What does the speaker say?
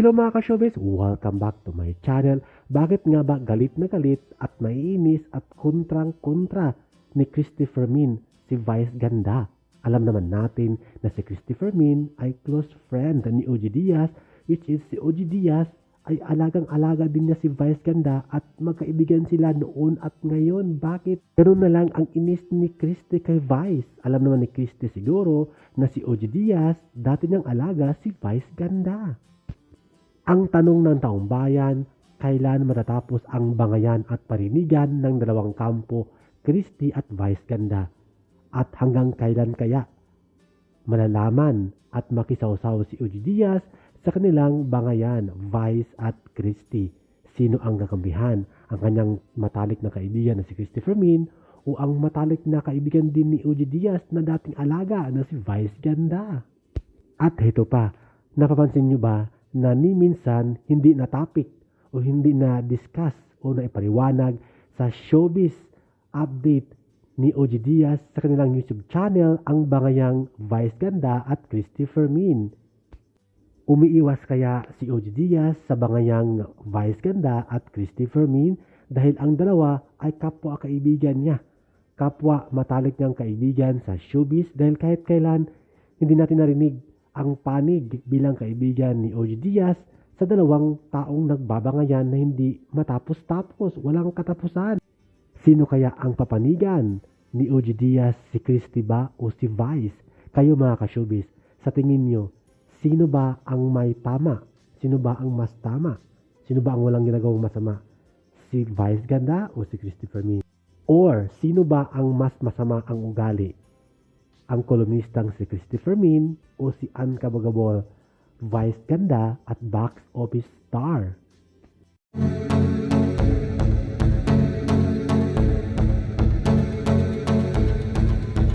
Hello mga ka-showbiz! Welcome back to my channel. Bakit nga ba galit na galit at maiinis at kontrang-kontra ni Christopher Min, si Vice Ganda? Alam naman natin na si Christopher Min ay close friend ni OG Diaz which is si OG Diaz ay alagang-alaga din niya si Vice Ganda at magkaibigan sila noon at ngayon. Bakit? Ganun na lang ang inis ni Christy kay Vice. Alam naman ni Christy siguro na si OG Diaz dati niyang alaga si Vice Ganda. Ang tanong ng taong bayan, kailan matatapos ang bangayan at parinigan ng dalawang kampo, Christie at Vice Ganda? At hanggang kailan kaya malalaman at makisawsaw si Uji Diaz sa kanilang bangayan, Vice at Christie? Sino ang kakambihan? Ang kanyang matalik na kaibigan na si Christopher Min o ang matalik na kaibigan din ni Uji Diaz na dating alaga na si Vice Ganda? At ito pa, napapansin nyo ba na ni minsan hindi na topic o hindi na discuss o na ipaliwanag sa showbiz update ni OG Diaz sa kanilang YouTube channel ang bangayang Vice Ganda at Christopher Min. Umiiwas kaya si OG Diaz sa bangayang Vice Ganda at Christopher Min dahil ang dalawa ay kapwa kaibigan niya. Kapwa matalik niyang kaibigan sa showbiz dahil kahit kailan hindi natin narinig ang panig bilang kaibigan ni OG Diaz sa dalawang taong nagbabangayan na hindi matapos-tapos, walang katapusan. Sino kaya ang papanigan ni OG Diaz, si Christy ba o si Vice? Kayo mga ka-showbiz, sa tingin nyo, sino ba ang may tama? Sino ba ang mas tama? Sino ba ang walang ginagawang masama? Si Vice Ganda o si Christopher Min? Or sino ba ang mas masama ang ugali? Ang kolumnistang si Christopher Min o si Ann Cabagabol, Vice Ganda at Box Office Star.